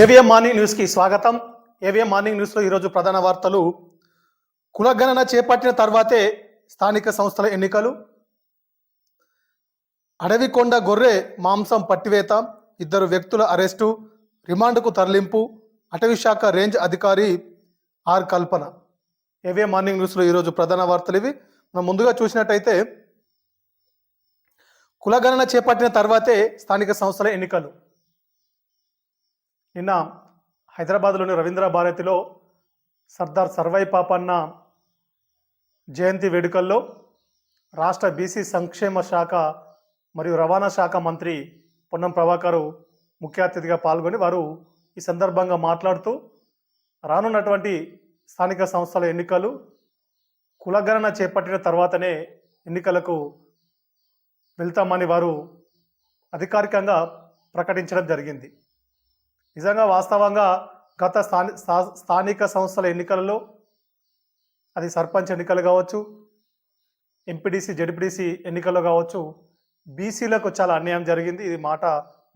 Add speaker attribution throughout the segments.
Speaker 1: AVM morning న్యూస్కి స్వాగతం. AVM morning న్యూస్లో ఈరోజు ప్రధాన వార్తలు. కులగణన చేపట్టిన తర్వాతే స్థానిక సంస్థల ఎన్నికలు. అడవికొండ గొర్రె మాంసం పట్టివేత ఇద్దరు వ్యక్తుల అరెస్టు రిమాండ్కు తరలింపు అటవీ శాఖ రేంజ్ అధికారి ఆర్ కల్పన. ఏవిఎం మార్నింగ్ న్యూస్లో ఈరోజు ప్రధాన వార్తలు ఇవి. మనం ముందుగా చూసినట్టయితే కులగణన చేపట్టిన తర్వాతే స్థానిక సంస్థల ఎన్నికలు. నిన్న హైదరాబాద్లోని రవీంద్ర భారతిలో సర్దార్ సర్వై పాపన్న జయంతి వేడుకల్లో రాష్ట్ర బీసీ సంక్షేమ శాఖ మరియు రవాణా శాఖ మంత్రి పొన్నం ప్రభాకరు ముఖ్య అతిథిగా పాల్గొని వారు ఈ సందర్భంగా మాట్లాడుతూ రానున్నటువంటి స్థానిక సంస్థల ఎన్నికలు కులగణన చేపట్టిన తర్వాతనే ఎన్నికలకు వెళ్తామని వారు అధికారికంగా ప్రకటించడం జరిగింది. నిజంగా వాస్తవంగా గత స్థాని స్థా- స్థానిక సంస్థల ఎన్నికలలో అది సర్పంచ్ ఎన్నికలు కావచ్చు ఎంపీడీసీ జడ్పీడీసీ ఎన్నికల్లో కావచ్చు బీసీలకు చాలా అన్యాయం జరిగింది. ఇది మాట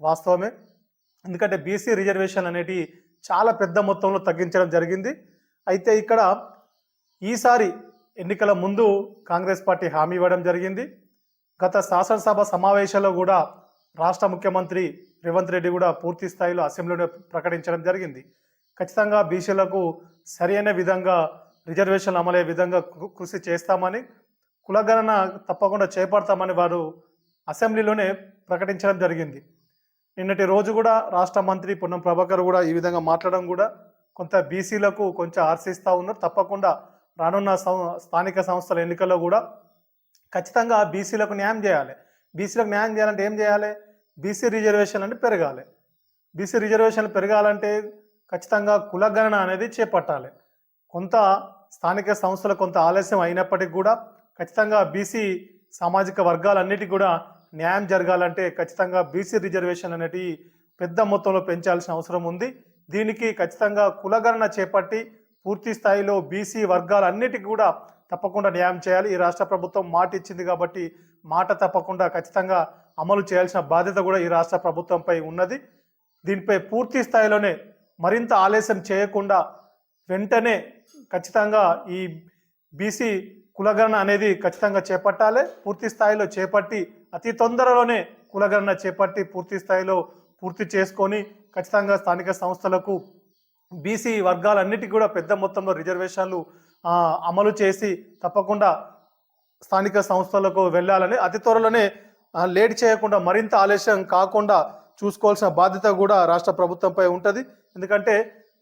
Speaker 1: వాస్తవమే. ఎందుకంటే బీసీ రిజర్వేషన్ అనేటి చాలా పెద్ద మొత్తంలో తగ్గించడం జరిగింది. అయితే ఇక్కడ ఈసారి ఎన్నికల ముందు కాంగ్రెస్ పార్టీ హామీ ఇవ్వడం జరిగింది. గత శాసనసభ సమావేశంలో కూడా రాష్ట్ర ముఖ్యమంత్రి రేవంత్ రెడ్డి కూడా పూర్తి స్థాయిలో అసెంబ్లీలో ప్రకటించడం జరిగింది. ఖచ్చితంగా బీసీలకు సరైన విధంగా రిజర్వేషన్లు అమలయ్యే విధంగా కృషి చేస్తామని కులగణన తప్పకుండా చేపడతామని వారు అసెంబ్లీలోనే ప్రకటించడం జరిగింది. నిన్నటి రోజు కూడా రాష్ట్ర మంత్రి పొన్నం ప్రభాకర్ కూడా ఈ విధంగా మాట్లాడడం కూడా కొంత బీసీలకు కొంచెం ఆర్సిస్తూ ఉన్నారు. తప్పకుండా రానున్న సం- స్థానిక సంస్థల ఎన్నికల్లో కూడా ఖచ్చితంగా బీసీలకు న్యాయం చేయాలి. బీసీలకు న్యాయం చేయాలంటే ఏం చేయాలి? బీసీ రిజర్వేషన్ అంటే పెరగాలి. బీసీ రిజర్వేషన్లు పెరగాలంటే ఖచ్చితంగా కులగణన అనేది చేపట్టాలి. కొంత స్థానిక సంస్థలు కొంత ఆలస్యం అయినప్పటికీ కూడా ఖచ్చితంగా బీసీ సామాజిక వర్గాలన్నిటికీ కూడా న్యాయం జరగాలంటే ఖచ్చితంగా బీసీ రిజర్వేషన్ అనేటివి పెద్ద మొత్తంలో పెంచాల్సిన అవసరం ఉంది. దీనికి ఖచ్చితంగా కులగణన చేపట్టి పూర్తి స్థాయిలో బీసీ వర్గాలన్నిటికీ కూడా తప్పకుండా న్యాయం చేయాలి. ఈ రాష్ట్ర ప్రభుత్వం మాట ఇచ్చింది కాబట్టి మాట తప్పకుండా ఖచ్చితంగా అమలు చేయాల్సిన బాధ్యత కూడా ఈ రాష్ట్ర ప్రభుత్వంపై ఉన్నది. దీనిపై పూర్తి స్థాయిలోనే మరింత ఆలస్యం చేయకుండా వెంటనే ఖచ్చితంగా ఈ బీసీ కులగణన అనేది ఖచ్చితంగా చేపట్టాలి. పూర్తి స్థాయిలో చేపట్టి అతి తొందరలోనే కులగణన చేపట్టి పూర్తి స్థాయిలో పూర్తి చేసుకొని ఖచ్చితంగా స్థానిక సంస్థలకు బీసీ వర్గాలన్నిటికీ కూడా పెద్ద మొత్తంలో రిజర్వేషన్లు అమలు చేసి తప్పకుండా స్థానిక సంస్థలకు వెళ్ళాలని అతి త్వరలోనే లేట్ చేయకుండా మరింత ఆలస్యం కాకుండా చూసుకోవాల్సిన బాధ్యత కూడా రాష్ట్ర ప్రభుత్వంపై ఉంటుంది. ఎందుకంటే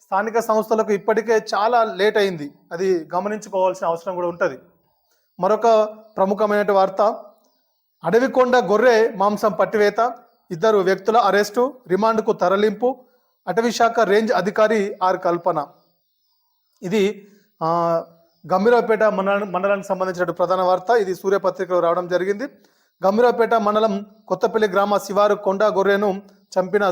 Speaker 1: స్థానిక సంస్థలకు ఇప్పటికే చాలా లేట్ అయింది. అది గమనించుకోవాల్సిన అవసరం కూడా ఉంటుంది. మరొక ప్రముఖమైన వార్త అడవికొండ గొర్రె మాంసం పట్టివేత ఇద్దరు వ్యక్తుల అరెస్టు రిమాండ్కు తరలింపు అటవీ శాఖ రేంజ్ అధికారి ఆర్ కల్పన. ఇది గంభీరావుపేట మండల మండలానికి సంబంధించిన ప్రధాన వార్త. ఇది సూర్యపత్రికలో రావడం జరిగింది. గంభీరావుపేట మండలం కొత్తపల్లి గ్రామ శివారు కొండ గొర్రెను చంపిన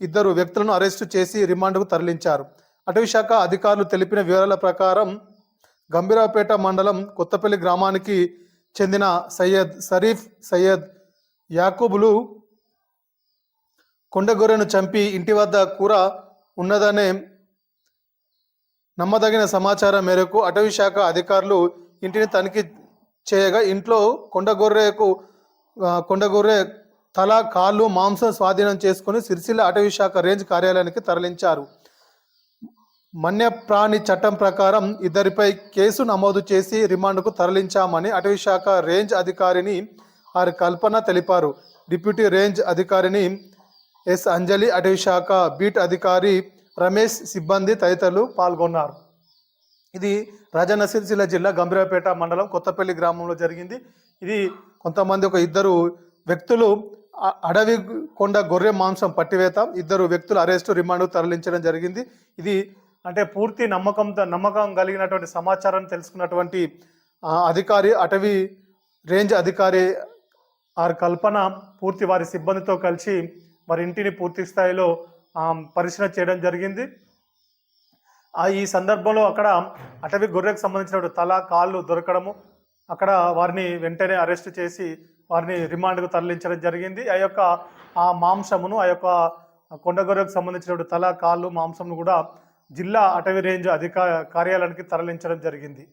Speaker 1: ఇద్దరు వ్యక్తులను అరెస్టు చేసి రిమాండ్కు తరలించారు. అటవీశాఖ అధికారులు తెలిపిన వివరాల ప్రకారం గంభీరావుపేట మండలం కొత్తపల్లి గ్రామానికి చెందిన సయ్యద్ షరీఫ్ సయ్యద్ యాకూబులు కొండగొర్రెను చంపి ఇంటి వద్ద కూర ఉన్నదనే నమ్మదగిన సమాచారం మేరకు అటవీ శాఖ అధికారులు ఇంటిని తనిఖీ చేయగా ఇంట్లో కొండగొర్రెకు కొండగొర్రె తల కాళ్ళు మాంసం స్వాధీనం చేసుకుని సిరిసిల్ల అటవీ శాఖ రేంజ్ కార్యాలయానికి తరలించారు. మన్యప్రాణి చట్టం ప్రకారం ఇద్దరిపై కేసు నమోదు చేసి రిమాండ్కు తరలించామని అటవీ శాఖ రేంజ్ అధికారిని ఆర్ కల్పన తెలిపారు. డిప్యూటీ రేంజ్ అధికారిని ఎస్ అంజలి అటవీ శాఖ బీట్ అధికారి రమేష్ సిబ్బంది తదితరులు పాల్గొన్నారు. ఇది రాజన్న సిరిసిల్ల జిల్లా గంభీరపేట మండలం కొత్తపల్లి గ్రామంలో జరిగింది. ఇది కొంతమంది ఒక ఇద్దరు వ్యక్తులు అడవి కొండ గొర్రె మాంసం పట్టివేత ఇద్దరు వ్యక్తులు అరెస్టు రిమాండ్ తరలించడం జరిగింది. ఇది అంటే పూర్తి నమ్మకంతో నమ్మకం కలిగినటువంటి సమాచారాన్ని తెలుసుకున్నటువంటి అధికారి అటవీ రేంజ్ అధికారి ఆర్ కల్పన పూర్తి వారి సిబ్బందితో కలిసి వారి ఇంటిని పూర్తి స్థాయిలో పరిశీలన చేయడం జరిగింది. ఆ ఈ సందర్భంలో అక్కడ అటవీ గొర్రెకు సంబంధించిన తల కాళ్ళు దొరకడము అక్కడ వారిని వెంటనే అరెస్ట్ చేసి వారిని రిమాండ్కు తరలించడం జరిగింది. ఆ యొక్క ఆ మాంసమును ఆ యొక్క కొండ గొర్రెకు సంబంధించిన తల కాళ్ళు మాంసంను కూడా జిల్లా అటవీ రేంజ్ అధిక కార్యాలయానికి తరలించడం జరిగింది.